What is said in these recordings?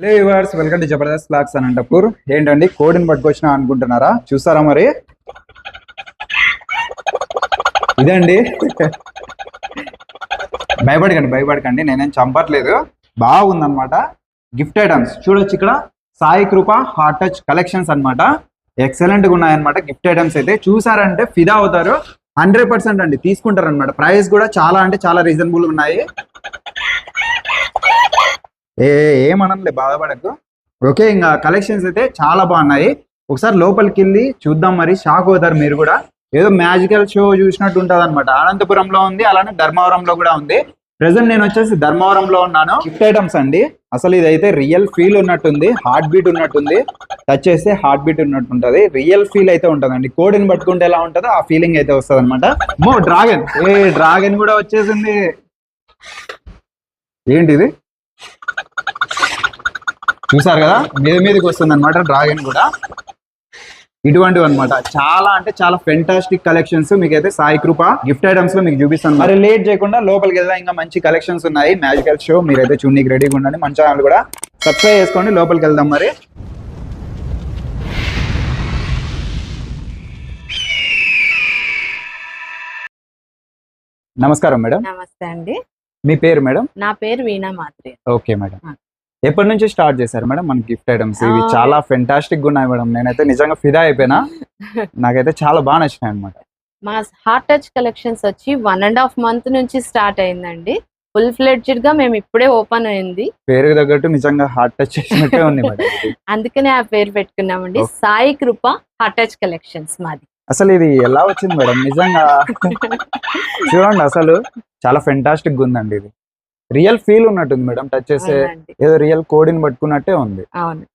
Hello viewers welcome to Jabardasth blogs Anantapur ఏంటండి కోడిని పట్టుకొచ్చిన అనుకుంటున్నారా? చూసారా మరి? ఇదండి. భయపడకండి భయపడకండి. నేనేం చంపట్లేదు. బాగుందనమాట గిఫ్ట్ ఐటమ్స్ చూడొచ్చు ఇక్కడ. Sai Krupa heart touch collections అన్నమాట. ఎక్సలెంట్గా ఉన్నాయన్నమాట గిఫ్ట్ ఐటమ్స్ అయితే. చూసారంటే ఫిదా అవుతారు. హండ్రెడ్ పర్సెంట్ అండి తీసుకుంటారు అనమాట ప్రైస్ కూడా చాలా అంటే చాలా రీజనబుల్ ఉన్నాయి. ఏ ఏమనలే బాధపడకు. ఓకే ఇంకా కలెక్షన్స్ అయితే చాలా బాగున్నాయి. ఒకసారి లోపలికి వెళ్ళి చూద్దాం మరి షాక్ అవుతారు మీరు కూడా. ఏదో మ్యాజికల్ షో చూసినట్టు ఉంటుంది అనమాట అనంతపురంలో ఉంది అలానే ధర్మవరంలో కూడా ఉంది. ప్రెసెంట్ నేను వచ్చేసి ధర్మవరంలో ఉన్నాను. గిఫ్ట్ ఐటమ్స్ అండి. అసలు ఇదైతే రియల్ ఫీల్ ఉన్నట్టుంది హార్ట్ బీట్ ఉన్నట్టుంది. టచ్ చేస్తే హార్ట్ బీట్ ఉన్నట్టు ఉంటుంది రియల్ ఫీల్ అయితే ఉంటుందండి. కోడిని పట్టుకుంటే ఎలా ఉంటుందో ఆ ఫీలింగ్ అయితే వస్తుంది అనమాట మో డ్రాగన్ ఏ డ్రాగన్ కూడా వచ్చేసింది. ఏంటిది? చూసారు కదా? మీద మీదకి వస్తుంది అనమాట డ్రాగన్ కూడా. ఇటువంటివి అన్నమాట చాలా అంటే చాలా ఫెంటాస్టిక్ కలెక్షన్స్ మీకైతే సాయి కృప గిఫ్ట్ ఐటమ్స్లో మీకు చూపిస్తాను. మరి లేట్ చేయకుండా లోపలికి వెళ్దాం. ఇంకా మంచి కలెక్షన్స్ ఉన్నాయి. మ్యాజికల్ షో మీరైతే చూడడానికి రెడీగా ఉండండి. మన ఛానల్ కూడా సబ్స్క్రైబ్ చేసుకోండి. లోపలికి వెళ్దాం మరి. నమస్కారం మేడం. నమస్తే అండి. మీ పేరు మేడం? నా పేరు వీణా మాత్రే. Okay madam. ఎప్పటి నుంచి స్టార్ట్ చేశారు మేడం మన గిఫ్ట్ ఐటమ్స్? ఇవి. చాలా ఫెంటాస్టిక్గా ఉన్నాయి మేడం. నేనైతే నిజంగా ఫిదా అయిపోయినా. నాకైతే చాలా బాగా నచ్చినాయి అనమాట మా హార్ట్ టచ్ కలెక్షన్స్ వచ్చి వన్ అండ్ హాఫ్ మంత్ నుంచి స్టార్ట్ అయిందండి. ఫుల్ ఫ్లెడ్జ్డ్గా మేము ఇప్పుడే ఓపెన్ అయింది. పేరు తగ్గట్టు నిజంగా హార్ట్ టచ్ చేసినట్టే ఉంది. అందుకనే ఆ పేరు పెట్టుకున్నామండి. Sai Krupa heart touch collections మాది. అసలు ఇది ఎలా వచ్చింది మేడం? నిజంగా చూడండి అసలు చాలా ఫెంటాస్టిక్గా ఉందండి ఇది. రియల్ ఫీల్ ఉన్నట్టుంది మేడం. టచ్ అవునండి. ఏదో రియల్ కోడిని పట్టుకున్నట్టే ఉంది. అవును.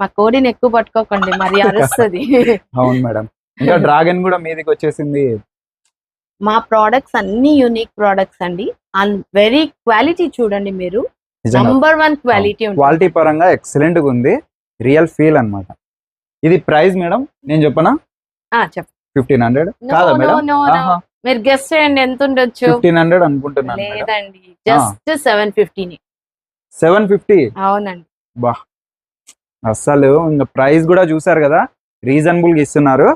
మా కోడిని ఎక్కువ పట్టుకోకండి మరి అరుస్తుంది. అవును మేడం. ఇంకా డ్రాగన్ కూడా మీదకి వచ్చేసింది. మా ప్రోడక్ట్స్ అన్ని యూనిక్ ప్రోడక్ట్స్ అండి. అండ్ వెరీ క్వాలిటీ చూడండి మీరు. నంబర్ వన్ క్వాలిటీ క్వాలిటీ పరంగా ఎక్సలెంట్గా ఉంది. రియల్ ఫీల్ అన్నమాట. ఇది ప్రైస్ మేడం నేను చెప్పనా? ఆ, చెప్పండి ఫిఫ్టీన్ హండ్రెడ్. కాదా మేడం. మీరు గెస్ట్ చేయండి ఎంత ఉండొచ్చు? ఫిఫ్టీన్ హండ్రెడ్ అనుకుంటున్నాను లేదండి జస్ట్ సెవెన్ ఫిఫ్టీని సెవెన్ ఫిఫ్టీ? అవునండి. బా. అస్సలు ఇంకా ప్రైస్ కూడా చూసారు కదా రీజనబుల్గా ఇస్తున్నారు.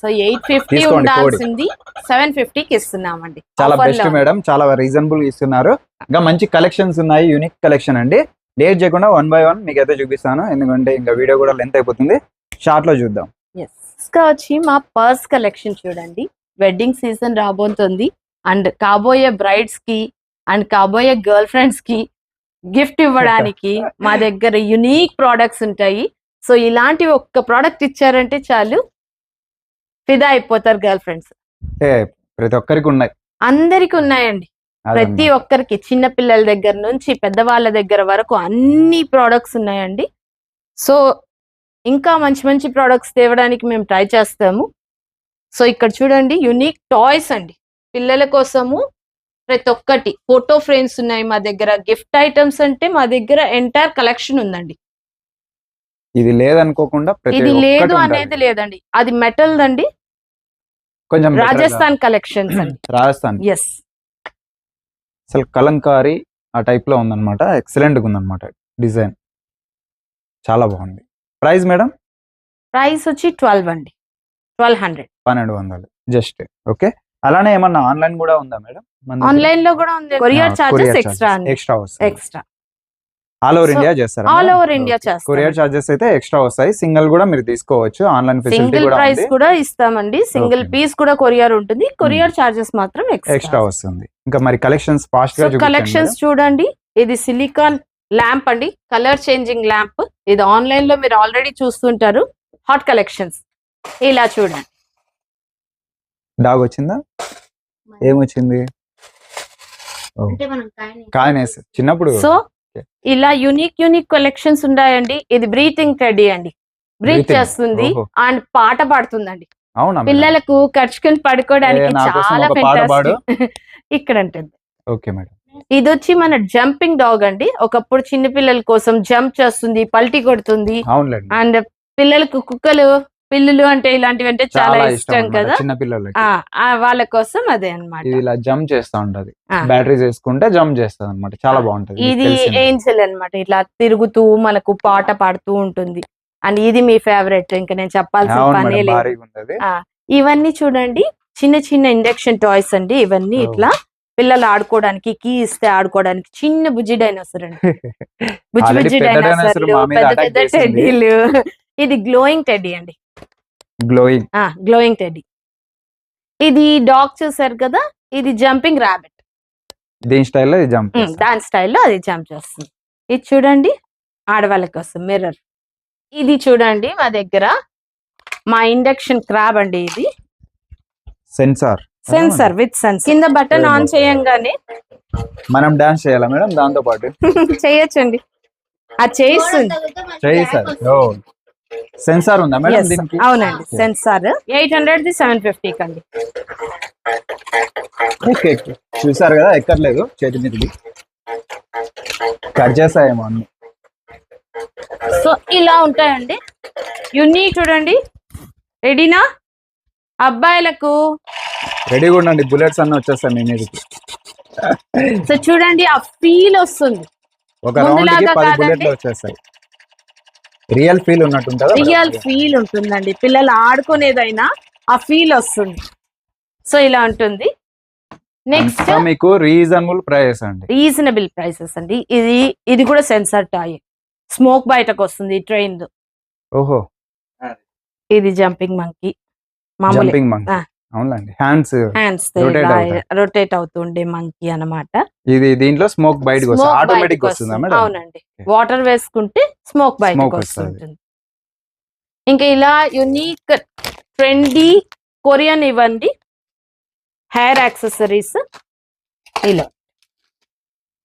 సో ఎయిట్ ఫిఫ్టీ ఉండాల్సింది సెవెన్ ఫిఫ్టీకి ఇస్తున్నామండి. చాలా బెస్ట్. మేడం చాలా రీజనబుల్గా ఇస్తున్నారు. ఇంకా మంచి కలెక్షన్స్ ఉన్నాయి యూనిక్ కలెక్షన్ అండి. లేట్ చేయకుండా వన్ బై వన్ మీకు అయితే చూపిస్తాను ఎందుకంటే ఇంకా వీడియో కూడా లెంత్ అయిపోతుంది. షార్ట్లో చూద్దాం. ఇంకా వచ్చి మా పర్స్ కలెక్షన్ చూడండి. వెడ్డింగ్ సీజన్ రాబోతుంది. అండ్ కాబోయే బ్రైడ్స్కి అండ్ కాబోయే గర్ల్ ఫ్రెండ్స్కి గిఫ్ట్ ఇవ్వడానికి మా దగ్గర యునీక్ ప్రోడక్ట్స్ ఉంటాయి. సో ఇలాంటి ఒక్క ప్రోడక్ట్ ఇచ్చారంటే చాలు ఫిదా అయిపోతారు గర్ల్ ఫ్రెండ్స్ ప్రతి ఒక్కరికి ఉన్నాయి. అందరికి ఉన్నాయండి. ప్రతి. ఒక్కరికి చిన్న పిల్లల దగ్గర నుంచి పెద్దవాళ్ళ దగ్గర వరకు అన్ని ప్రోడక్ట్స్ ఉన్నాయండి. సో ఇంకా మంచి మంచి ప్రోడక్ట్స్ తేవడానికి మేము ట్రై చేస్తాము. సో ఇక్కడ చూడండి యునిక్ టాయ్స్ అండి. పిల్లల కోసము ప్రతి ఒక్కటి. ఫోటో ఫ్రేమ్స్ ఉన్నాయి మా దగ్గర. గిఫ్ట్ ఐటమ్స్ అంటే మా దగ్గర ఎంటైర్ కలెక్షన్ ఉందండి. ఇది లేదనుకోకుండా ఇది లేదు. అనేది లేదండి. అది మెటల్ దండి కొంచెం. రాజస్థాన్ కలెక్షన్స్ అండి. రాజస్థాన్. ఎస్ అసలు కలంకారీ ఆ టైప్లో ఉందన్నమాట. ఎక్సలెంట్గా ఉందన్నమాట డిజైన్. చాలా బాగుంది. ప్రైస్ మేడం ప్రైస్ వచ్చి ట్వెల్వ్ అండి. ట్వెల్వ్ హండ్రెడ్ పన్నెండు వందలు. Just okay? అలానే ఏమన్నా ఆన్లైన్ కూడా ఉందా మేడం? ఆన్లైన్లో కూడా ఉంది. కొరియర్ చార్జెస్ ఎక్స్ట్రా ఎక్స్ట్రా వస్తాయి. ఎక్స్ట్రా. ఆల్ ఓవర్ ఇండియా చేస్తారా all over India చేస్తాం. కొరియర్ చార్జెస్ అయితే ఎక్స్ట్రా వస్తాయి. సింగిల్ కూడా మీరు తీసుకోవచ్చు. ఆన్లైన్ ఫెసిలిటీ సింగిల్ కూడా ప్రైస్ కూడా ఇస్తామండి. సింగిల్. పీస్ కూడా కొరియర్ ఉంటుంది. కొరియర్ చార్జెస్ మాత్రం ఎక్స్ట్రా. వస్తుంది. ఇంకా మరి కలెక్షన్స్ ఫాస్ట్గా కలెక్షన్స్ చూడండి. ఇది సిలికాన్ ల్యాంప్ అండి. Colour changing lamp. ఇది ఆన్లైన్లో మీరు ఆల్రెడీ చూస్తుంటారు. Hot collections. ఇలా చూడండి. డాగ్ వచ్చిందా? ఏమొచ్చింది? కాయనేసి. చిన్నప్పుడు. సో ఇలా యునిక్ యునిక్ కలెక్షన్స్ ఉన్నాయండి. ఇది బ్రీతింగ్ టెడీ అండి. బ్రీత్. చేస్తుంది. అండ్ పాట పాడుతుందండి. అవునా? పిల్లలకు ఖర్చుకొని పడుకోవడానికి చాలా. ఇక్కడ ఉంటుంది ఓకే మేడం. ఇది వచ్చి మన జంపింగ్ డాగ్ అండి. ఒకప్పుడు చిన్న పిల్లల కోసం జంప్ చేస్తుంది పల్టీ కొడుతుంది. అండ్ పిల్లలకు కుక్కలు పిల్లులు అంటే ఇలాంటివి అంటే చాలా ఇష్టం కదా? చిన్న పిల్లలకి. వాళ్ళ కోసం అదే అన్నమాట. ఇది ఇలా జంప్ చేస్తా ఉంటది. ఆ. బ్యాటరీస్ వేసుకుంటే జంప్ చేస్తుంది అనమాట చాలా బాగుంటది ఇది. ఏంజల్ అన్నమాట ఇట్లా తిరుగుతూ మనకు పాట పాడుతూ ఉంటుంది. అండ్ ఇది మీ ఫేవరెట్ ఇంకా నేను చెప్పాల్సిన పనే లేదు. ఇవన్నీ చూడండి. చిన్న చిన్న ఇండక్షన్ టాయ్స్ అండి. ఇవన్నీ. ఇట్లా పిల్లలు ఆడుకోవడానికి కీ ఇస్తే ఆడుకోవడానికి చిన్న బుజ్జి డైనోసర్ అండి. బుజ్జి బుజ్జి డైనోసర్లు పెద్ద పెద్ద. టెడ్డీలు ఇది గ్లోయింగ్ టెడ్డీ అండి. గ్లోయింగ్ గ్లోయింగ్ టెడ్డీ ఇది డాగ్ చూసారు కదా? ఇది జంపింగ్ ర్యాబిట్ దీని స్టైల్లో ఇది జంప్ దాని స్టైల్లో అది జంప్ చేస్తుంది. ఇది చూడండి ఆడవాళ్ళ కోసం మిర్రర్ ఇది చూడండి మా దగ్గర మా ఇండక్షన్ క్రాబ్ అండి ఇది. సెన్సార్ సెన్సర్ విత్ సెన్స్ కింద బటన్ ఆన్ చేయంగానే మనం డాన్స్ చేయాలా మేడం? దాంతో పాటు చేయొచ్చండి. అది చేయిస్తుంది. చేయి సార్ ఓ. సెన్సార్ ఉందా మేడం దీనికి? అవునండి sensor. Eight hundred the seven fifty కండి. ఓకే. చూసారు కదా ఎక్కర్లేదు చేతి మీదకి కట్ చేస్తాయేమో అన్ని. సో ఇలా ఉంటాయండి. యునీక్ చూడండి. రెడీనా? అబ్బాయిలకు. రెడీగా ఉండండి బుల్లెట్స్ అన్ని వచ్చేస్తాయి మీ మీదకి. సో చూడండి ఆ ఫీల్ వస్తుంది. ఒక రౌండ్కి పది. బుల్లెట్లు వచ్చేస్తాయి. రియల్ ఫీల్ ఉన్నట్టు ఉంటుందా రియల్ ఫీల్ ఉంటుందండి. పిల్లలు ఆడుకునేదైనా ఆ ఫీల్ వస్తుంది. సో ఇలా ఉంటుంది. నెక్స్ట్ మీకు రీజనబుల్ ప్రైస్ అండి. రీజనబుల్ ప్రైసెస్ అండి. ఇది ఇది కూడా సెన్సార్ టాయ్. స్మోక్ బయటకు వస్తుంది ట్రైన్ ఓహో. ఇది జంపింగ్ మంకీ. మామూలు. Jumping monkey. అవునండి హ్యాండ్స్ హ్యాండ్స్. రొటేట్ అవుతుండే మంకీ అన్నమాట. ఇది దీంట్లో స్మోక్ బయటకు వస్తుంది. ఆటోమేటిక్ వస్తుందా అవునండి. వాటర్ వేసుకుంటే స్మోక్ బయటకు. వస్తుంటుంది. ఇంకా ఇలా యునీక్ ట్రెండీ కొరియన్ ఇవ్వండి. Hair accessories. ఇలా.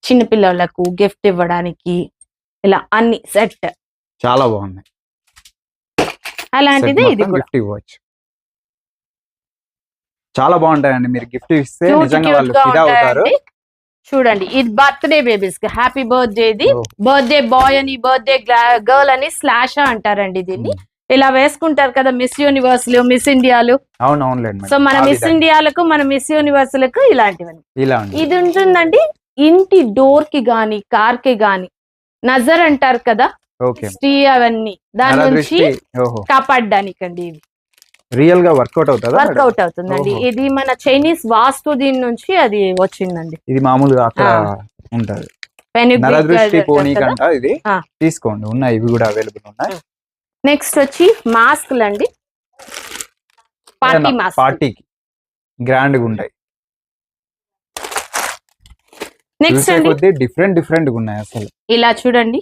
చిన్న పిల్లలకు గిఫ్ట్ ఇవ్వడానికి ఇలా అన్ని సెట్. చాలా బాగుంది. అలాంటిది ఇది కూడా. గిఫ్ట్ ఇవ్వచ్చు. చాలా బాగుంటాయండి. మీరు గిఫ్ట్ ఇస్తే నిజంగా వాళ్ళు ఫిదా అవుతారు. చూడండి ఇది బర్త్డే బేబీస్కి. హ్యాపీ బర్త్డేది ఓ. బర్త్డే బాయ్ అని బర్త్డే గర్ల్ అని స్లాష్ అంటారండి దీన్ని. ఇలా వేసుకుంటారు కదా మిస్ యూనివర్స్లు మిస్ ఇండియాలు అవును అవునులేండి సో. మన మిస్. ఇండియాలకు మన మిస్ యూనివర్స్లకు ఇలాంటివన్నీ. ఇలా ఉంది ఇది ఉంటుందండి ఇంటి డోర్కి గాని కార్కి గాని. నజర్ అంటారు కదా స్టీ అవన్నీ. దాని నుంచి ఓహో. కాపాడడానికండి ఇది రియల్గా వర్కౌట్ అవుతుందా? వర్కౌట్ అవుతుందండి. ఇది మన చైనీస్ వాస్తు దీని నుంచి అది వచ్చిందండి. ఇది మామూలుగా అక్కడ. ఉంటది. నరదృష్టి ఇది. తీసుకోండి. ఉన్నాయి ఇవి కూడా అవైలబుల్ ఉన్నాయి. నెక్స్ట్ వచ్చి మాస్క్లు అండి పార్టీ మాస్క్ పార్టీకి గ్రాండ్గా ఉంటాయి. నెక్స్ట్ అండి. డిఫరెంట్ డిఫరెంట్గా ఉన్నాయి అసలు. ఇలా చూడండి.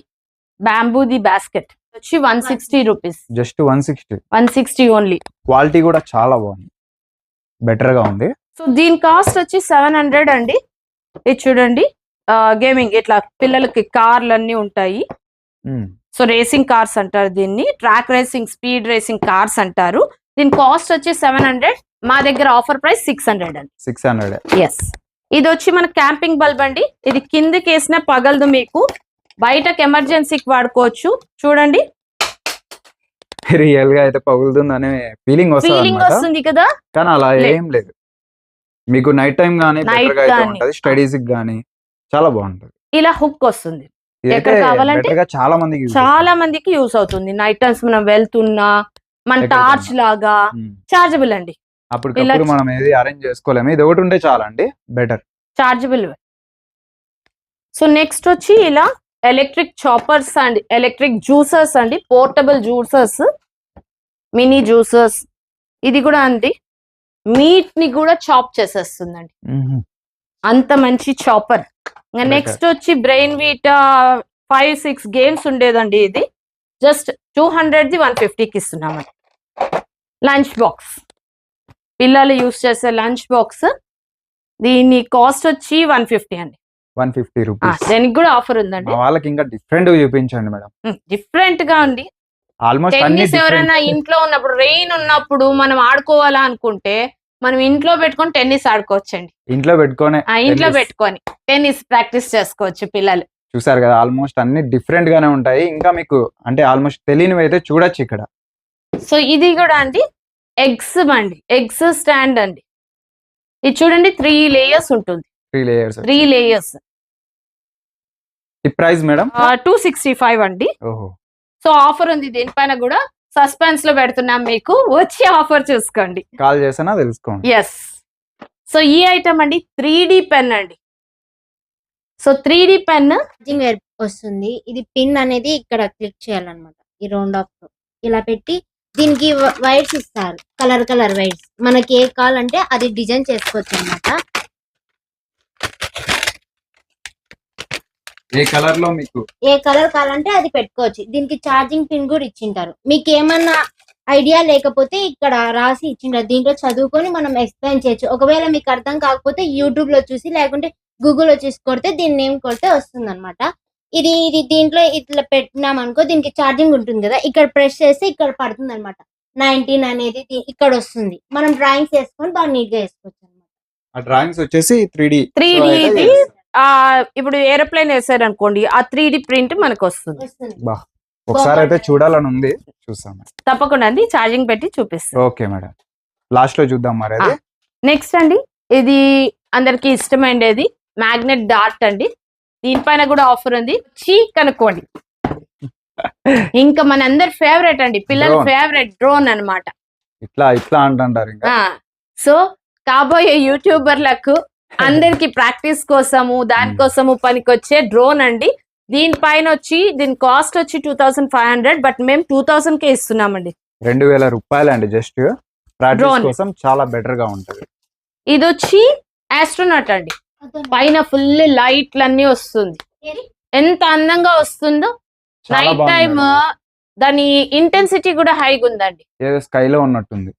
బ్యాంబూది బాస్కెట్ వచ్చి one sixty rupees. Just one sixty. One sixty only. Quality కూడా చాలా బాగుంది. బెటర్గా ఉంది. సో దీని కాస్ట్ వచ్చి సెవెన్ హండ్రెడ్ అండి. ఇది చూడండి. గేమింగ్ ఇట్లా పిల్లలకి కార్లు అన్ని ఉంటాయి. సో రేసింగ్ కార్స్ అంటారు దీన్ని. Track racing speed racing cars అంటారు. దీని కాస్ట్ వచ్చి సెవెన్ హండ్రెడ్. మా దగ్గర ఆఫర్ ప్రైస్ సిక్స్ హండ్రెడ్ అండి. Six hundred. ఎస్ ఇది వచ్చి మన క్యాంపింగ్ బల్బ్ అండి. ఇది కిందకి వేసిన పగలదు మీకు. బయటకు ఎమర్జెన్సీకి వాడుకోవచ్చు. చూడండి. రియల్గా అయితే పగులుతుందనే ఫీలింగ్ వస్తుంది ఫీలింగ్. వస్తుంది కదా? కానీ అలా ఏం లేదు. మీకు నైట్ టైం గానీ బెటర్గా. ఉంటది. స్టడీస్ గానీ చాలా బాగుంటది. ఇలా హుక్ వస్తుంది. ఎక్కడ కావాలంటే చాలా మందికి చాలా మందికి యూస్ అవుతుంది. నైట్ టైమ్స్ మనం వెళ్తున్నా మన. టార్చ్ లాగా. చార్జబుల్ అండి. అప్పటికప్పుడు ఇలా- మనం ఏది అరేంజ్ చేసుకోలేము. ఇది ఒకటి ఉంటే చాలా అండి బెటర్ చార్జబుల్ సో నెక్స్ట్ వచ్చి ఇలా ఎలక్ట్రిక్ చాపర్స్ అండి ఎలక్ట్రిక్ జ్యూసర్స్ అండి పోర్టబుల్ జ్యూసర్స్ మినీ జ్యూసర్స్. ఇది కూడా అండి మీట్ని కూడా చాప్ చేసేస్తుందండి. అంత మంచి చాపర్. Better. నెక్స్ట్ వచ్చి brain wheat five six games ఉండేదండి ఇది. Just two hundred the one ఫిఫ్టీకి ఇస్తున్నామండి. Lunch box. పిల్లలు యూస్ చేసే లంచ్ బాక్స్. దీని కాస్ట్ వచ్చి వన్ ఫిఫ్టీ అండి. One fifty rupees. దానికి కూడా ఆఫర్ ఉందండి. మా వాళ్ళకి ఇంకా డిఫరెంట్ చూపించండి మేడం. డిఫరెంట్గా ఉంది ఆల్మోస్ట్ అన్ని ఎవరైనా. ఇంట్లో ఉన్నప్పుడు రెయిన్ ఉన్నప్పుడు మనం ఆడుకోవాలా అనుకుంటే మనం ఇంట్లో పెట్టుకొని టెన్నిస్ ఆడుకోవచ్చండి. ఇంట్లో పెట్టుకొని ఆ ఇంట్లో. పెట్టుకొని టెన్నిస్ ప్రాక్టీస్ చేసుకోవచ్చు పిల్లలు. చూసారు కదా ఆల్మోస్ట్ అన్ని డిఫరెంట్ గానే ఉంటాయి. ఇంకా మీకు అంటే ఆల్మోస్ట్ తెలియనివి అయితే చూడొచ్చు ఇక్కడ. సో ఇది కూడా అండి ఎగ్స్ అండి. ఎగ్స్ స్టాండ్ అండి. ఇది చూడండి త్రీ లేయర్స్ ఉంటుంది. త్రీ లేయర్స్ త్రీ లేయర్స్ ఈ price madam? Two sixty five అండి. ఓహో. సో ఆఫర్ ఉంది. దీనిపైన కూడా సస్పెన్స్లో పెడుతున్నాం మీకు. వచ్చి ఆఫర్ చూసుకోండి. కాల్ చేసినా తెలుసుకోండి. ఎస్ సో ఈ ఐటమ్ అండి త్రీ డి పెన్ అండి. సో త్రీ డి పెన్ వస్తుంది. ఇది పిన్ అనేది ఇక్కడ క్లిక్ చేయాలన్నమాట. ఈ రౌండ్ ఆఫ్ ఇలా పెట్టి దీనికి వైర్స్ ఇస్తారు. కలర్ కలర్ వైర్స్ మనకి ఏ కావాలంటే అది డిజైన్ చేసుకోవచ్చు అన్నమాట ఏ కలర్లో మీకు? ఏ కలర్ కావాలంటే అది పెట్టుకోవచ్చు. దీనికి ఛార్జింగ్ పిన్ కూడా ఇచ్చింటారు. మీకు ఏమన్నా ఐడియా లేకపోతే ఇక్కడ రాసి ఇచ్చింటారు. దీంట్లో చదువుకొని మనం ఎక్స్ప్లెయిన్ చేయొచ్చు. ఒకవేళ మీకు అర్థం కాకపోతే యూట్యూబ్లో చూసి లేకుంటే గూగుల్లో చూసి కొడితే దీన్ని నేమ్ కొడితే వస్తుంది అనమాట ఇది ఇది దీంట్లో ఇట్లా పెట్టినాం అనుకో దీనికి ఛార్జింగ్ ఉంటుంది కదా. ఇక్కడ ప్రెస్ చేస్తే ఇక్కడ పడుతుంది అనమాట నైన్టీన్ అనేది ఇక్కడ వస్తుంది. మనం డ్రాయింగ్స్ వేసుకొని బాగా నీట్గా వేసుకోవచ్చు అనమాట ఆ డ్రాయింగ్స్ వచ్చేసి త్రీ డి. 3D ఇది ఆ ఇప్పుడు ఏరోప్లేన్ వేసారు అనుకోండి ఆ త్రీ డి ప్రింట్ మనకు వస్తుంది. ఒకసారి అయితే చూడాలని ఉంది చూస్తాం తప్పకుండా అండి ఛార్జింగ్ పెట్టి చూపిస్తాం ఓకే మేడం. లాస్ట్లో చూద్దాం మరి అది. నెక్స్ట్ అండి ఇది అందరికి ఇష్టమైనది మ్యాగ్నెట్ డార్ట్ అండి. దీనిపైన కూడా ఆఫర్ ఉంది చీ కనుక్కోండి ఇంకా మన అందరి ఫేవరెట్ అండి పిల్లల. ఫేవరెట్ డ్రోన్ అన్నమాట. ఇట్లా ఇట్లా అంటుంటారు ఇంకా. సో కాబోయే యూట్యూబర్లకు అందరికి ప్రాక్టీస్ కోసము దానికోసము పనికొచ్చే డ్రోన్ అండి. దీనిపైన వచ్చి దీని కాస్ట్ వచ్చి two thousand five hundred but మేము టూ థౌసండ్ కే ఇస్తున్నామండి. రెండు వేల రూపాయలు అండి జస్ట్ Drone. కోసం చాలా బెటర్గా ఉంటది. ఇది వచ్చి ఆస్ట్రోనాట్ అండి. పైన ఫుల్ లైట్లు అన్ని వస్తుంది ఎంత అందంగా వస్తుందో. Night time. దాని ఇంటెన్సిటీ కూడా హైగా ఉందండి ఏదో స్కై లో ఉన్నట్టుంది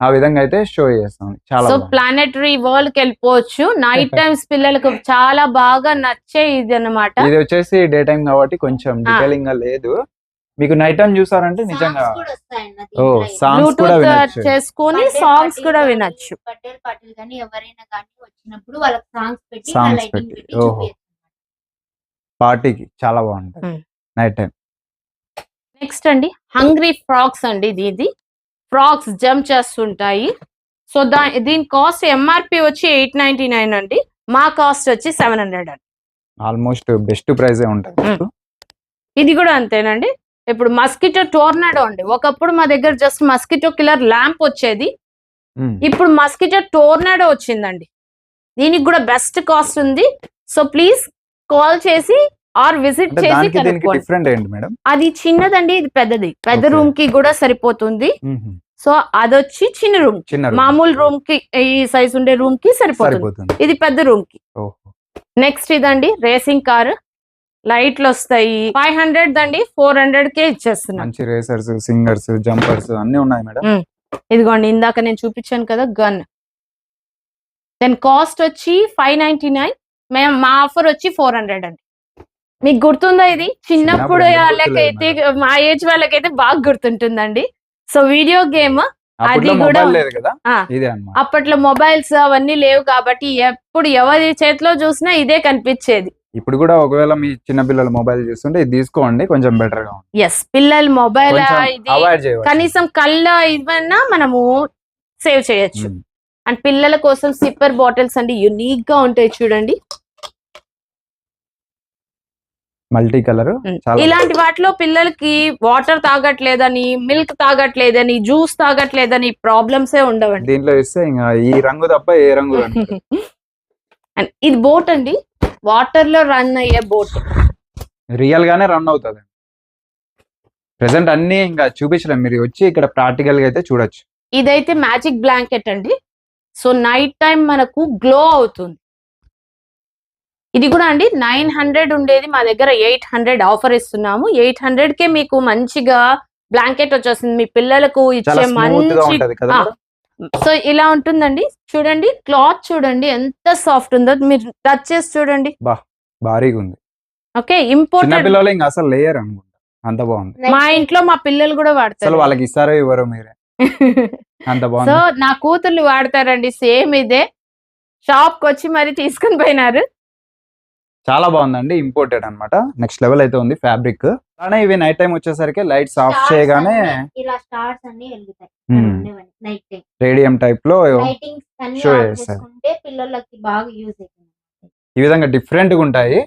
ఆ విధంగా అయితే షో చేస్తాం. చాలా సో. ప్లానెటరీ వరల్డ్కి వెళ్ళిపోవచ్చు. నైట్ టైమ్స్ పిల్లలకు చాలా బాగా నచ్చే ఇది అన్నమాట ఇది వచ్చేసి డే టైం కాబట్టి కొంచెం డీటెయిలింగ్గా లేదు. మీకు నైట్ టైం చూసారంటే నిజంగా ఓ. సాంగ్స్ కూడా వినొచ్చు. చేసుకొని సాంగ్స్ కూడా వినొచ్చు. Birthday party కానీ ఎవరైనా కానీ వచ్చినప్పుడు వాళ్ళకి సాంగ్స్ పెట్టి లైటింగ్ పెట్టి, ఓహో. చూపిస్తారు. పార్టీకి చాలా బాగుంటది. నైట్ టైం నెక్స్ట్ అండి హంగ్రీ ఫ్రాక్స్ అండి ఇది ఇది. ఫ్రాక్స్ జంప్ చేస్తుంటాయి. సో దా దీని కాస్ట్ ఎంఆర్పి వచ్చి ఎయిట్ నైన్టీ నైన్ అండి. మా కాస్ట్ వచ్చి సెవెన్ హండ్రెడ్ అండి. ఆల్మోస్ట్ బెస్ట్ ప్రైస్ ఉంటది Hmm. ఇది కూడా అంతేనండి. ఇప్పుడు మస్కిటో టోర్నాడో అండి. ఒకప్పుడు మా దగ్గర జస్ట్ మస్కిటో కిల్లర్ ల్యాంప్ వచ్చేది. Hmm. ఇప్పుడు మస్కిటో టోర్నాడో వచ్చిందండి. దీనికి కూడా బెస్ట్ కాస్ట్ ఉంది. సో ప్లీజ్ కాల్ చేసి ఆర్ విజిట్ చేసి కనుక్కోండి. అది చిన్నదండి ఇది పెద్దది. పెద్ద. రూమ్కి కూడా సరిపోతుంది. సో అదొచ్చి చిన్న రూమ్. మామూలు రూమ్కి ఈ సైజ్ ఉండే రూమ్కి సరిపోతుంది. ఇది పెద్ద రూమ్కి. నెక్స్ట్ ఇదండి రేసింగ్ కార్ లైట్లు వస్తాయి. ఫైవ్ హండ్రెడ్ అండి ఫోర్ హండ్రెడ్ కే ఇచ్చేస్తున్నాం. మంచి రేసర్స్ సింగర్స్ జంపర్స్ అన్ని ఉన్నాయి మేడం. ఇదిగోండి ఇందాక నేను చూపించాను కదా గన్ దాని కాస్ట్ వచ్చి ఫైవ్ నైన్టీ నైన్ మేము మా ఆఫర్ వచ్చి ఫోర్ హండ్రెడ్ అండి. మీకు గుర్తుందా ఇది? చిన్నప్పుడు వాళ్ళకైతే మా ఏజ్ వాళ్ళకైతే బాగా గుర్తుంటుందండి. సో వీడియో గేమ్ అది కూడా అప్పట్లో మొబైల్స్ అవన్నీ లేవు కాబట్టి ఎప్పుడు ఎవరి చేతిలో చూసినా ఇదే కనిపించేది. ఇప్పుడు కూడా ఒకవేళ మీ చిన్న పిల్లలు మొబైల్ చూస్తుంటే ఇది తీసుకోండి కొంచెం బెటర్గా ఎస్ పిల్లల మొబైల్ కనీసం కళ్ళ ఇవన్నా మనము సేవ్ చేయొచ్చు. Hmm. అండ్ పిల్లల కోసం సిప్పర్ బాటిల్స్ అండి యునిక్గా ఉంటాయి చూడండి. Multi colour. ఇలాంటి వాటిలో పిల్లలకి వాటర్ తాగట్లేదని మిల్క్ తాగట్లేదని జ్యూస్ తాగట్లేదని ప్రాబ్లమ్స్ ఏ ఉండవండి. దీంట్లో ఇస్తే ఇంకా ఈ రంగు తప్ప ఏ రంగు ఇది బోట్ అండి. వాటర్లో రన్ అయ్యే బోట్. రియల్ గానే రన్ అవుతుంది. ప్రెసెంట్ అన్ని ఇంకా చూపించలేం. మీరు వచ్చి ఇక్కడ ప్రాక్టికల్గా అయితే చూడొచ్చు. ఇదైతే మ్యాజిక్ బ్లాంకెట్ అండి. సో నైట్ టైం మనకు గ్లో అవుతుంది. ఇది కూడా అండి నైన్ హండ్రెడ్ ఉండేది మా దగ్గర ఎయిట్ హండ్రెడ్ ఆఫర్ ఇస్తున్నాము. ఎయిట్ హండ్రెడ్ కే మీకు మంచిగా బ్లాంకెట్ వచ్చేస్తుంది. మీ పిల్లలకు ఇచ్చే మంచి? సో ఇలా ఉంటుందండి. చూడండి క్లాత్ చూడండి ఎంత సాఫ్ట్ ఉందో. మీరు టచ్ చేసి చూడండి. భారీగా ఉంది. ఓకే చిన్న ఇంపోర్టెడ్ పిల్లలు ఇంకా అసలు లేయర్ అనుకుంటా. అంత బాగుంది. మా ఇంట్లో మా పిల్లలు కూడా అసలు వాడతారు వాళ్ళకి ఇస్తారో ఇవ్వరో మీరే. అంత సో బాగుంది. నా కూతుర్లు వాడతారండి సేమ్ ఇదే. షాప్కి వచ్చి మరి తీసుకుని పోయినారు. చాలా బాగుందండి ఇంపోర్టెడ్ అన్నమాట. నెక్స్ట్ లెవెల్ అయితే ఉంది ఫ్యాబ్రిక్ అలానే ఇవి నైట్ టైం వచ్చేసరికి లైట్స్ ఆఫ్ చేయగానే అన్నీ ఇలా స్టార్స్ అన్ని వెలుగుతాయి. Hmm. నైట్ టైం రేడియం టైప్లో ఆఫ్ చేస్తారు. చేసుకుంటే పిల్లలకి బాగా యూజ్ అవుతుంది. ఈ విధంగా డిఫరెంట్గా ఉంటాయి.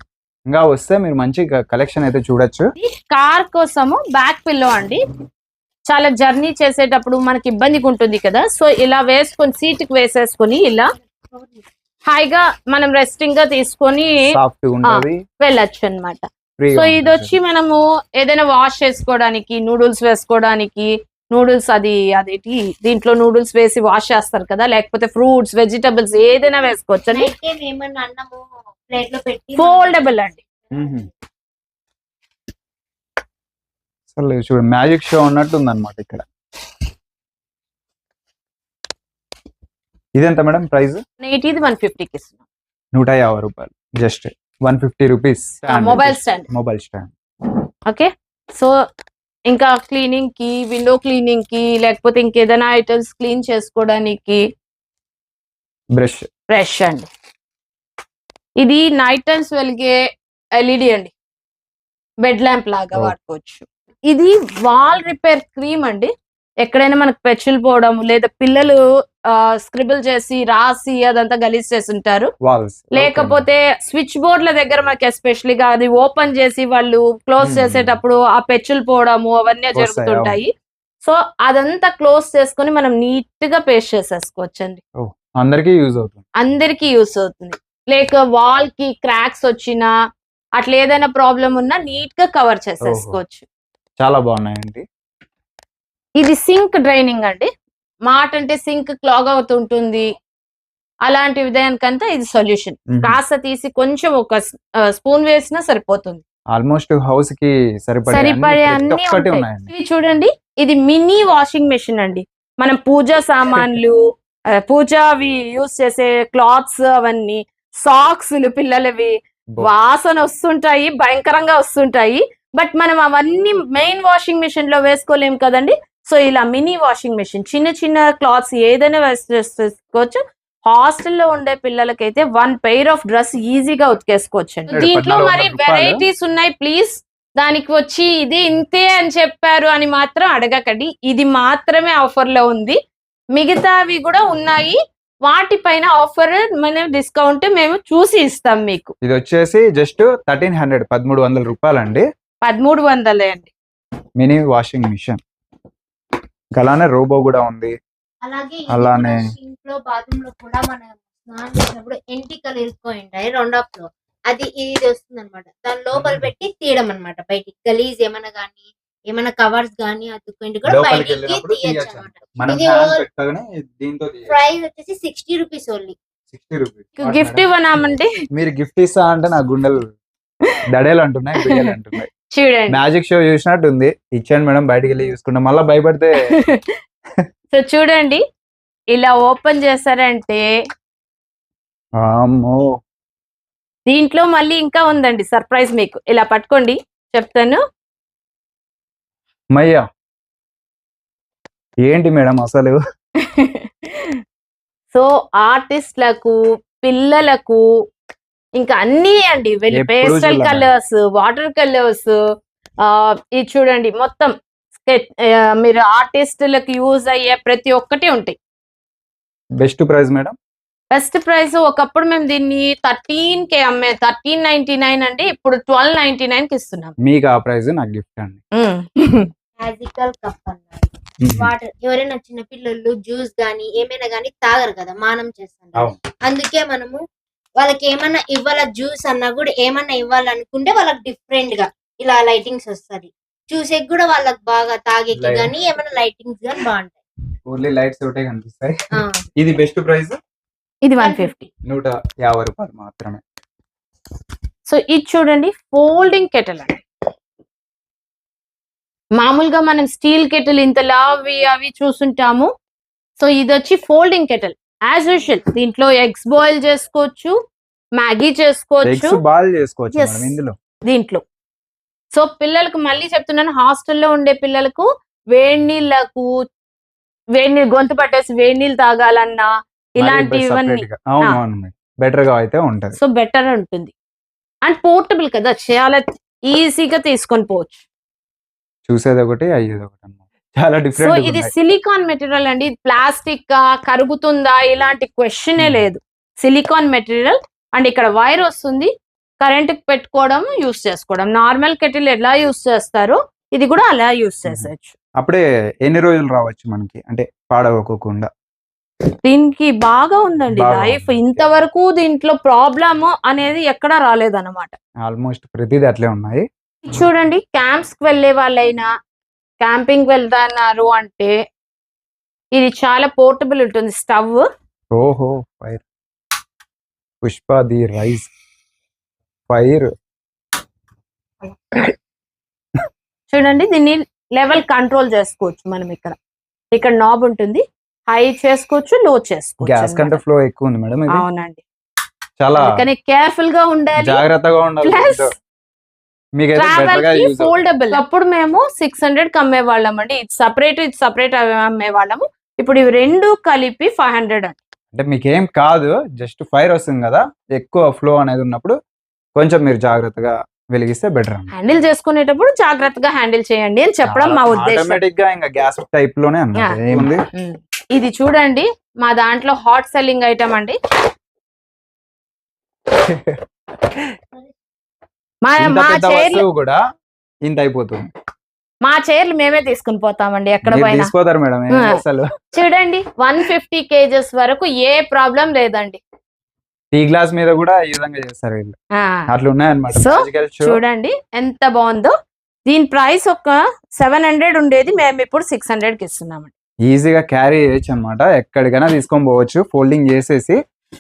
ఇంకా వస్తే మీరు మంచి కలెక్షన్ అయితే చూడొచ్చు. కార్ కోసము బ్యాక్ పిల్లో అండి. చాలా జర్నీ చేసేటప్పుడు మనకి ఇబ్బందిగా ఉంటుంది కదా. సో ఇలా వేసుకొని సీట్కి వేసేసుకొని ఇలా హాయిగా మనం రెస్టింగ్గా తీసుకొని సాఫ్ట్ ఉంటది వెళ్ళొచ్చు గా సో ఇది. వచ్చి మనము ఏదైనా వాష్ చేసుకోవడానికి నూడిల్స్ వేసుకోవడానికి నూడిల్స్ అది అదేంటి దీంట్లో నూడిల్స్ వేసి వాష్ చేస్తారు కదా లేకపోతే ఫ్రూట్స్ వెజిటబుల్స్ ఏదైనా వేసుకోవచ్చు అండి నైట్ టైం ఏమన్నా అన్నము ప్లేట్లో పెట్టి Foldable అండి. మ్మ్. అసలు చూడు మ్యాజిక్ షో ఉన్నట్టు ఉందన్నమాట ఇక్కడ ఇదెంత మేడం ప్రైస్? ఎయిటీది వన్ ఫిఫ్టీకి ఇస్తున్నాం. నూట యాభై రూపాయలు. Just one fifty rupees mobile stand mobile stand okay? So ఇంకా క్లీనింగ్కి విండో క్లీనింగ్కి లేకపోతే ఇంకేదైనా ఐటమ్స్ క్లీన్ చేసుకోవడానికి బ్రష్. బ్రష్ అండి. ఇది నైట్ టైమ్స్ వెలిగే ఎల్ఈడి అండి. బెడ్ ల్యాంప్ లాగా. వాడుకోవచ్చు. ఇది వాల్ రిపేర్ క్రీమ్ అండి. ఎక్కడైనా మనకు పెచ్చులు పోవడం లేదా పిల్లలు స్క్రిబుల్ చేసి రాసి అదంతా గలీజ్ చేసి ఉంటారు వాల్స్ లేకపోతే స్విచ్ బోర్డుల దగ్గర మనకి ఎస్పెషల్లీ గా అది ఓపెన్ చేసి వాళ్ళు క్లోజ్ Hmm. చేసేటప్పుడు ఆ పెచ్చులు పోవడము అవన్నీ జరుగుతుంటాయి. సో అదంతా క్లోజ్ చేసుకొని మనం నీట్గా పేస్ట్ చేసేసుకోవచ్చు అండి అందరికీ యూజ్ అవుతుంది. అందరికి యూస్ అవుతుంది. లేక వాల్కి క్రాక్స్ వచ్చినా అట్లా ఏదైనా ప్రాబ్లం ఉన్నా నీట్గా కవర్ చేసేసుకోవచ్చు. చాలా బాగున్నాయండి. ఇది సింక్ డ్రైనింగ్ అండి. మాట అంటే సింక్ క్లాగ్ అవుతుంటుంది అలాంటి విధానికంతా ఇది సొల్యూషన్. కాస్త తీసి కొంచెం ఒక స్పూన్ వేసినా సరిపోతుంది. ఆల్మోస్ట్ హౌస్కి సరిపడే అన్ని ఇవి చూడండి ఇది మినీ వాషింగ్ మెషిన్ అండి. మనం పూజా సామాన్లు ఆ, పూజావి యూస్ చేసే క్లాత్స్ అవన్నీ సాక్స్లు పిల్లలవి. వాసన వస్తుంటాయి భయంకరంగా వస్తుంటాయి. బట్ మనం అవన్నీ మెయిన్ వాషింగ్ మెషిన్లో వేసుకోలేం కదండి. సో ఇలా మినీ వాషింగ్ మెషిన్ చిన్న చిన్న క్లాత్స్ ఏదైనా వేసుకోవచ్చు. హాస్టల్లో ఉండే పిల్లలకైతే వన్ పెయిర్ ఆఫ్ డ్రెస్ ఈజీగా ఉతికేసుకోవచ్చు దీంట్లో మరి. వెరైటీస్ ఉన్నాయి ప్లీజ్. దానికి వచ్చి ఇది ఇంతే అని చెప్పారు అని మాత్రం అడగకండి. ఇది మాత్రమే ఆఫర్లో ఉంది. మిగతావి కూడా ఉన్నాయి. వాటిపైన ఆఫర్ మన డిస్కౌంట్ మేము చూసి ఇస్తాం మీకు. ఇది వచ్చేసి జస్ట్ థర్టీన్ హండ్రెడ్ పదమూడు వందల రూపాయలు అండి పదమూడు వందలే అండి. Mini washing machine. అలానే రోబో కూడా ఉంది. అలాగే అలానే. సింక్లో బాత్రూమ్లో కూడా మనం స్నానం చేసినప్పుడు ఎంటికలు ఇరుక్కొని ఉంటాయి రెండో లో అది ఇది వస్తుంది అనమాట దాని లోపల పెట్టి తీయడం అనమాట బయటికి. గలీజ్ ఏమైనా గానీ ఏమైనా కవర్స్ గానీ అతుక్కుంటే కూడా బయటికి తీయచ్చు అనమాట ఇది ప్రైస్ వచ్చేసి sixty rupees only. Sixty rupees. Gift ఇవ్వనామండి. మీరు గిఫ్ట్ ఇస్తా అంటే నా గుండెలు దడేలు అంటున్నాయి బియ్యలు అంటున్నాయి చూడండి. మ్యాజిక్ షో చూసినట్టు ఉంది ఇచ్చాను మేడం బయటికి వెళ్ళి చూసుకుంటాం. మళ్ళీ భయపడితే సో చూడండి ఇలా ఓపెన్ చేశారంటే అమ్మో దీంట్లో మళ్ళీ ఇంకా ఉందండి సర్ప్రైజ్ మీకు. ఇలా పట్టుకోండి చెప్తాను. మయ్యా. ఏంటి మేడం అసలు? సో ఆర్టిస్ట్లకు పిల్లలకు ఇంకా అన్ని అండి. పేస్టల్. కలర్స్ వాటర్ కలర్స్ ఇది చూడండి మొత్తం మీరు ఆర్టిస్టులకు యూజ్ అయ్యే ప్రతి ఒక్కటి ఉంటాయి. Best price madam? Best price ఒకప్పుడు మేము దీన్ని థర్టీన్ కే అమ్మే థర్టీన్ నైన్టీ నైన్ అండి ఇప్పుడు ట్వెల్వ్ నైన్టీ నైన్కి ఇస్తున్నాం. మీకు ఆ ప్రైస్ నాకు గిఫ్ట్ అండి. మ్యాజికల్ కప్ అన్నారు వాటర్ ఎవరైనా చిన్న పిల్లలు జ్యూస్ గానీ ఏమైనా గానీ తాగరు కదా మానం చేస్తారు అవును. అందుకే మనము వాళ్ళకి ఏమన్నా ఇవ్వాల జ్యూస్ అన్నా కూడా ఏమన్నా ఇవ్వాలనుకుంటే వాళ్ళకి డిఫరెంట్గా ఇలా లైటింగ్స్ వస్తది. చూసేకి కూడా వాళ్ళకి బాగా తాగేకి. గానీ ఏమైనా లైటింగ్స్ గానీ బాగుంటాయి. ఓన్లీ లైట్స్ ఒకటే కనిపిస్తాయి. ఇది బెస్ట్ ప్రైస్ ఇది వన్ ఫిఫ్టీ నూట యాభై రూపాయలు మాత్రమే. సో ఇది చూడండి ఫోల్డింగ్ కెటల్ అండి. మామూలుగా మనం స్టీల్ కెటల్ ఇంతలా అవి అవి చూస్తుంటాము. సో ఇది వచ్చి ఫోల్డింగ్ కెటల్ యాజ్ యూజువల్ దీంట్లో ఎగ్స్ బాయిల్ చేసుకోవచ్చు మ్యాగీ చేసుకోవచ్చు. బాల్ చేసుకోవచ్చు ఇందులో. దీంట్లో. సో పిల్లలకు మళ్ళీ చెప్తున్నాను హాస్టల్లో ఉండే పిల్లలకు వేడి నీళ్ళకు వేడి నీళ్ళు గొంతు పట్టేసి వేడి నీళ్ళు తాగాలన్నా ఇలాంటివన్నీ బెటర్గా. అయితే ఉంటది. సో బెటర్ ఉంటుంది. అండ్ పోర్టబుల్ కదా చాలా ఈజీగా తీసుకొని పోవచ్చు. చూసేది ఒకటి అయ్యేది ఒకటి అన్నమాట. చాలా సో ఇది సిలికాన్ మెటీరియల్ అండి. ప్లాస్టిక్ కరుగుతుందా ఇలాంటి క్వశ్చనే Hmm. లేదు. సిలికాన్ మెటీరియల్ అండ్ ఇక్కడ వైర్ వస్తుంది. కరెంట్ పెట్టుకోవడం యూస్ చేసుకోవడం. నార్మల్ కెటిల్ ఎలా యూస్ చేస్తారో? ఇది కూడా అలా యూస్ చేసేయచ్చు. అప్పుడే ఎన్ని రోజులు రావచ్చు మనకి? అంటే పాడవకోకుండా దీనికి బాగా ఉందండి. లైఫ్. ఇంతవరకు దీంట్లో ప్రాబ్లమ్ అనేది ఎక్కడా రాలేదన్నమాట. ఆల్మోస్ట్ ప్రతిదీ అట్లే ఉన్నాయి. చూడండి. క్యాంప్స్కి వెళ్ళే వాళ్ళైనా క్యాంపింగ్ వెళ్తున్నారు అంటే ఇది చాలా పోర్టబుల్ ఉంటుంది. స్టవ్. ఓహో fire. Pushpa the rise fire. చూడండి దీన్ని లెవెల్ కంట్రోల్ చేసుకోవచ్చు మనం ఇక్కడ. ఇక్కడ నాబ్ ఉంటుంది. హై చేసుకోవచ్చు లో చేసుకోవచ్చు గ్యాస్. కంటే ఫ్లో ఎక్కువ ఉంది మేడం అవునండి. చాలా కానీ కేర్ఫుల్గా ఉండాలి. జాగ్రత్తగా ఉండాలి ఫోల్డబుల్ అప్పుడు మేము సిక్స్ హండ్రెడ్కి అమ్మేవాళ్ళం అండి ఇది సపరేట్ ఇది సపరేట్ అమ్మేవాళ్ళము ఇప్పుడు ఇవి రెండు కలిపి ఫైవ్ హండ్రెడ్ అండి. అంటే మీకేం కాదు జస్ట్ ఫైర్ వస్తుంది కదా ఎక్కువ ఫ్లో అనేది ఉన్నప్పుడు కొంచెం మీరు జాగ్రత్తగా వెలిగిస్తే బెటర్ హ్యాండిల్ చేసుకునేటప్పుడు జాగ్రత్తగా హ్యాండిల్ చేయండి అని చెప్పడం మా ఉద్దేశం. ఆటోమేటిక్గా ఇంకా గ్యాస్ టైప్లోనే. ఏముంది. ఇది చూడండి మా దాంట్లో హాట్ సెల్లింగ్ ఐటమ్ అండి. మా ఇంత మా పెద్ద చైర్లు వస్తువు కూడా ఇంత అయిపోతుంది. మా చైర్లు మేమే తీసుకుని పోతామండి ఎక్కడ మీరు పోయినా. తీసుకోతారు మేడం ఏం. అసలు చూడండి వన్ ఫిఫ్టీ కేజెస్ వరకు ఏ ప్రాబ్లం లేదండి. టీ గ్లాస్ మీద కూడా ఈ విధంగా చేస్తారు వీళ్ళు. ఆ, అట్లా ఉన్నాయన్నమాట. So. చూడండి ఎంత బాగుందో. దీని ప్రైస్ ఒక సెవెన్ హండ్రెడ్ ఉండేది మేము ఇప్పుడు సిక్స్ హండ్రెడ్కి ఇస్తున్నామండి. ఈజీగా క్యారీ చేయొచ్చు అనమాట ఎక్కడికైనా తీసుకొని పోవచ్చు ఫోల్డింగ్ చేసేసి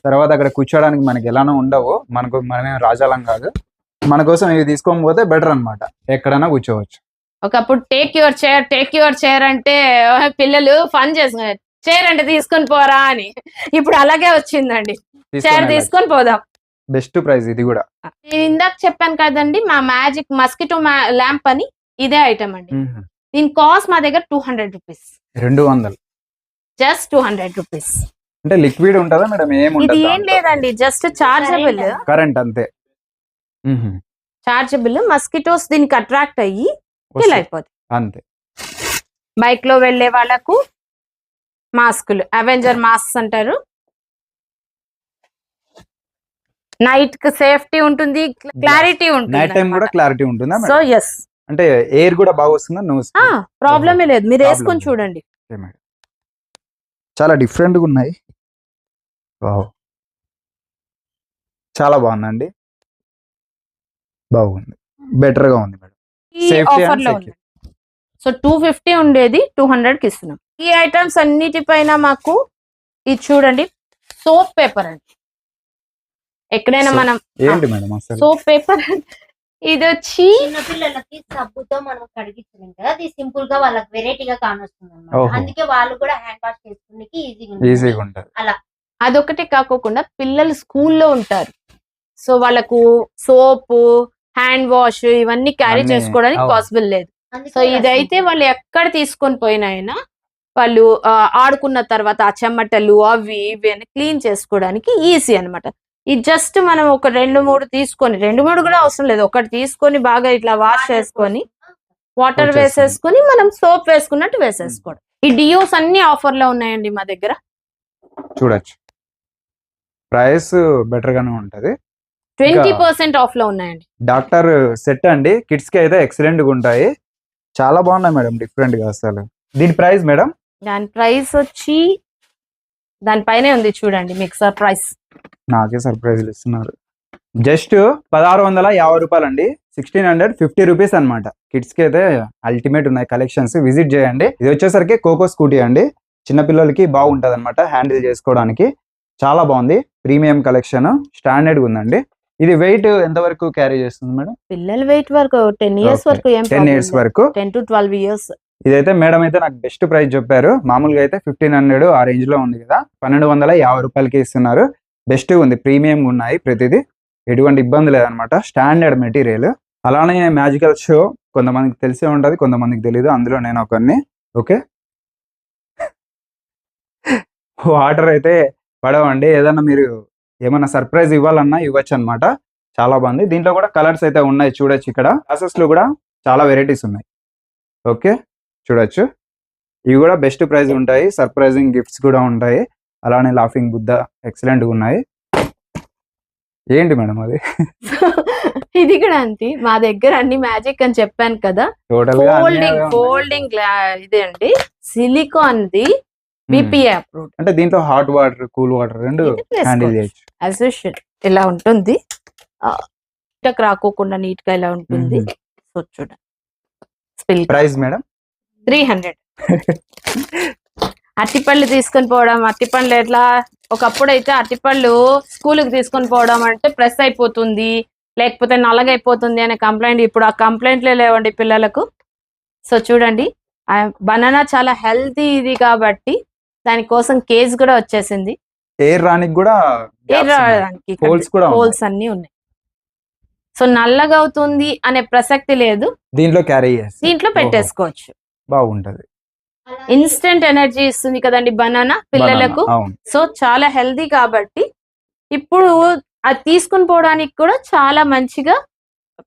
తర్వాత అక్కడ కూర్చోడానికి మనకి ఎలానో ఉండవు. మనకు మనమేం రాజాలం కాదు. మన కోసం ఇవి తీసుకొని పోతే బెటర్ అన్నమాట. ఎక్కడైనా కూర్చోవచ్చు. ఒకప్పుడు take your chair take your chair అంటే పిల్లలు ఫన్ చేసుకున్నారు చైర్ అంటే తీసుకొని పోరా అని. ఇప్పుడు అలాగే వచ్చిందండి. చైర్ తీసుకొని పోదాం. బెస్ట్ ప్రైస్ ఇది కూడా. నేను ఇందాక చెప్పాను కదండి మా మ్యాజిక్ మస్కిటో ల్యాంప్ అని ఇదే ఐటమ్ అండి. దీని కాస్ట్ మా దగ్గర టూ హండ్రెడ్ రూపీస్ రెండు వందలు. జస్ట్ టూ హండ్రెడ్ రూపీస్ అంటే లిక్విడ్ ఉంటుందా మేడం? ఏం ఇది ఏం లేదండి జస్ట్ చార్జబుల్ కరెంట్ అంతే. చార్జబుల్ మస్కిటోస్ దీనికి అట్రాక్ట్ అయ్యి కిల్. అయిపోతుంది అంతే. బైక్లో వెళ్ళే వాళ్ళకు మాస్కులు అవెంజర్ మాస్క్ అంటారు. నైట్కి సేఫ్టీ ఉంటుంది క్లారిటీ నైట్ టైం కూడా ఉంటుంది క్లారిటీ ఉంటుందా సో ఎస్ అంటే ఎయిర్ కూడా బాగా వస్తుందా? నోస్ ప్రాబ్లమే లేదు. మీరు వేసుకొని. చూడండి. చాలా different గా ఉన్నాయి. చాలా బాగుందండి. బాగుంది. Better గా ఉంది మేడం. ఈ and ఆఫర్లో. ఉంది. సో టూ ఫిఫ్టీ ఉండేది టూ హండ్రెడ్కి ఇస్తున్నాం. ఈ ఐటమ్స్ అన్నిటిపైన మాకు ఇది చూడండి సోప్ పేపర్ అండి. ఎక్కడైనా మనం ఏంటి మేడం అసలు? సోప్ పేపర్ ఇది వచ్చి చిన్న పిల్లలకి సబ్బుతో మనం కడిగించలేం కదా అది సింపుల్గా వాళ్ళకి వెరైటీగా కానొస్తుంది అనమాట. అందుకే వాళ్ళు కూడా హ్యాండ్ వాష్ చేసుకునేకి ఈజీగా ఈజీగా ఉంటుంది. అదొకటి కాకోకుండా పిల్లలు స్కూల్లో ఉంటారు. సో వాళ్ళకు సోపు హ్యాండ్ వాష్ ఇవన్నీ క్యారీ చేసుకోవడానికి. పాసిబుల్ లేదు. సో ఇదైతే వాళ్ళు ఎక్కడ తీసుకొని పోయినైనా వాళ్ళు ఆడుకున్న తర్వాత ఆ చెమటలు అవి ఇవి అని క్లీన్ చేసుకోవడానికి ఈజీ అన్నమాట. ఇది జస్ట్ మనం ఒక రెండు మూడు తీసుకొని రెండు మూడు కూడా అవసరం లేదు. ఒకటి తీసుకొని బాగా ఇట్లా వాష్ చేసుకొని వాటర్. వేసేసుకొని మనం సోప్ వేసుకున్నట్టు వేసేసుకోవడం. ఈ డియోస్ అన్ని ఆఫర్లో ఉన్నాయండి మా దగ్గర. చూడొచ్చు. ప్రైస్ బెటర్ గానే ఉంటది. ట్వంటీ పర్సెంట్ ఆఫ్లో ఉన్నాయండి. డాక్టర్ సెట్ అండి. కిడ్స్కి అయితే ఎక్సలెంట్గా ఉంటాయి. చాలా బాగున్నాయి మేడం డిఫరెంట్గా అసలు. దీని ప్రైస్ మేడం? దాని ప్రైస్ వచ్చి దానిపైనే ఉంది చూడండి మీకు సర్ప్రైజ్. నాకే సర్ప్రైజ్లు ఇస్తున్నారు. జస్ట్ పదహారు వందల యాభై రూపాయలు అండి సిక్స్టీన్ హండ్రెడ్ ఫిఫ్టీ రూపీస్ అనమాట కిడ్స్కి అయితే అల్టిమేట్ ఉన్నాయి కలెక్షన్స్. విజిట్ చేయండి. ఇది వచ్చేసరికి కోకో స్కూటీ అండి. చిన్న పిల్లలకి బాగుంటది అనమాట హ్యాండిల్ చేసుకోవడానికి. చాలా బాగుంది. Premium collection. స్టాండర్డ్ ఉందండి. ఇది వెయిట్ ఎంత వరకు క్యారీ చేస్తుంది మేడం? పిల్లల వెయిట్ వరకు టెన్ ఇయర్స్. వరకు టెన్ ఇయర్స్ వరకు. టెన్ టు ట్వెల్వ్ ఇయర్స్ ఇదైతే మేడం అయితే నాకు బెస్ట్ ప్రైస్ చెప్పారు. మామూలుగా అయితే ఫిఫ్టీన్ హండ్రెడ్ ఆ రేంజ్లో ఉంది కదా. పన్నెండు వందల యాభై రూపాయలకి ఇస్తున్నారు. బెస్ట్ ఉంది. ప్రీమియం ఉన్నాయి ప్రతిదీ. ఎటువంటి ఇబ్బంది లేదనమాట స్టాండర్డ్ మెటీరియల్ అలానే మ్యాజికల్ షో కొంతమందికి తెలిసే ఉంటది కొంతమందికి తెలియదు అందులో నేను ఒకరిని ఓకే? వాటర్ అయితే పడవండి. ఏదన్నా మీరు ఏమన్నా సర్ప్రైజ్ ఇవ్వాలన్నా ఇవ్వచ్చు అనమాట చాలా బాగుంది. దీంట్లో కూడా కలర్స్ అయితే ఉన్నాయి చూడొచ్చు ఇక్కడ. గ్లాసెస్లో కూడా చాలా వెరైటీస్ ఉన్నాయి. ఓకే? చూడొచ్చు. ఇవి కూడా బెస్ట్ ప్రైస్ ఉంటాయి. సర్ప్రైజింగ్ గిఫ్ట్స్ కూడా ఉంటాయి. అలానే లాఫింగ్ బుద్ధ ఎక్సలెంట్గా ఉన్నాయి. ఏంటి మేడం అది? ఇది కూడా అంతే. మా దగ్గర అన్ని మ్యాజిక్ అని చెప్పాను కదా. టోటల్గా అన్నీ ఫోల్డింగ్. ఫోల్డింగ్ ఇదే అండి సిలికాన్ ది. PPI approved. అంటే దీంట్లో హాట్ వాటర్ కూల్ వాటర్ రెండు హ్యాండిల్ చేయొచ్చు. యాజ్ యూషువల్ ఇలా ఉంటుంది. ఇటక్ రాకోకుండా నీట్గా ఇలా ఉంటుంది. సో చూడండి. Spill price madam three hundred అట్టిపళ్ళు తీసుకొని పోవడం అట్టిపళ్ళు ఎట్లా? ఒకప్పుడు అయితే అట్టిపళ్ళు స్కూల్కి తీసుకొని పోవడం అంటే ప్రెస్ అయిపోతుంది. లేకపోతే నల్లగైపోతుంది అనే కంప్లైంట్ ఇప్పుడు ఆ కంప్లైంట్లే లేవండి పిల్లలకు. సో చూడండి. బనానా చాలా హెల్తీ ఇది కాబట్టి దానికోసం కేజ్ కూడా వచ్చేసింది. ఎయిర్ రానికి కూడా ఎయిర్ రావడానికి హోల్స్ కూడా ఉన్నాయి. హోల్స్ అన్ని ఉన్నాయి. సో నల్లగా అవుతుంది అనే ప్రసక్తి లేదు. దీంట్లో క్యారీ దీంట్లో పెట్టేసుకోవచ్చు. బాగుంటది. ఇన్స్టెంట్ ఎనర్జీ ఇస్తుంది కదండి బనానా పిల్లలకు. సో చాలా హెల్దీ కాబట్టి ఇప్పుడు అది తీసుకుని పోవడానికి కూడా చాలా మంచిగా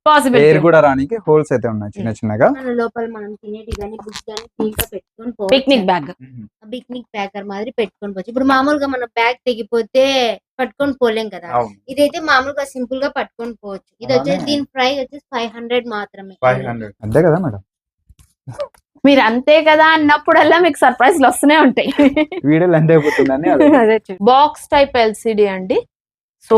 పాసిబిలిటీ కూడా రానికి హోల్స్ అయితే ఉన్నాయి చిన్న చిన్నగా. మన లోపల మనం తినేటి కానీ బుక్స్ కానీ దీంట్లో పెట్టుకొని పిక్నిక్ బ్యాగ్ పిక్నిక్ ప్యాకర్ మాదిరి పెట్టుకొని పోవచ్చు. ఇప్పుడు మామూలుగా మన బ్యాగ్ తెగిపోతే పట్టుకొని పోలేం కదా. ఇదైతే మామూలుగా సింపుల్గా పట్టుకొని పోవచ్చు. ఇది వచ్చేసి. దీని ప్రైస్ వచ్చేసి ఫైవ్ హండ్రెడ్ మాత్రమే. అంతే కదా మేడం. మీరు అంతే కదా అన్నప్పుడల్లా మీకు సర్ప్రైజ్లు వస్తూనే ఉంటాయి. బాక్స్ టైప్ ఎల్సిడి అండి. సో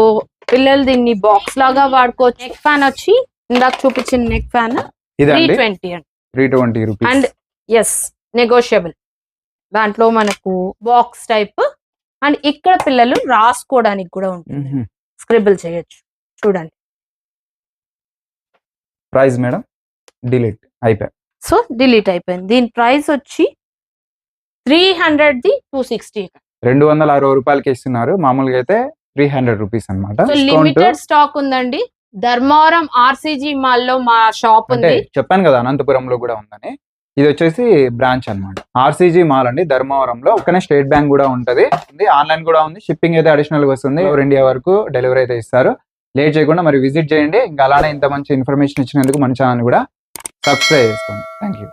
పిల్లలు దీన్ని బాక్స్ లాగా వాడుకోవచ్చు. నెక్ ఫ్యాన్ వచ్చి ఇందాక చూపించిన నెక్ ఫ్యాన్ త్రీ ట్వంటీ అండి. Three twenty rupees and is negotiable దాంట్లో మనకు బాక్స్ టైప్ అండ్ ఇక్కడ పిల్లలు రాసుకోవడానికి కూడా ఉంటుంది. స్క్రిబుల్ చేయొచ్చు. చూడండి. Price madam? డిలీట్ అయిపోయి. సో డిలీట్ అయిపోయింది. దీని ప్రైస్ వచ్చి three hundred the two sixty రెండు వందల అరవై రూపాయలకి ఇస్తున్నారు. మామూలుగా అయితే త్రీ హండ్రెడ్ రూపీస్ అనమాట లిమిటెడ్ స్టాక్ ఉందండి. ధర్మవరం ఆర్సీజీ మాల్లో మా షాప్ ఉంది. చెప్పాను కదా అనంతపురంలో కూడా ఉందని. ఇది వచ్చేసి బ్రాంచ్ అన్నమాట. ఆర్సీజీ మాల్ అండి ధర్మవరంలో. పక్కనే స్టేట్ బ్యాంక్ కూడా ఉంటది. ఆన్లైన్ కూడా ఉంది. షిప్పింగ్ అయితే అడిషనల్గా వస్తుంది. ఓవర్ ఇండియా వరకు డెలివరీ అయితే ఇస్తారు. లేట్ చేయకుండా మరి విజిట్ చేయండి. ఇంకా అలానే ఇంత మంచి ఇన్ఫర్మేషన్ ఇచ్చినందుకు మన ఛానల్ కూడా సబ్స్క్రైబ్ చేసుకోండి. Thank you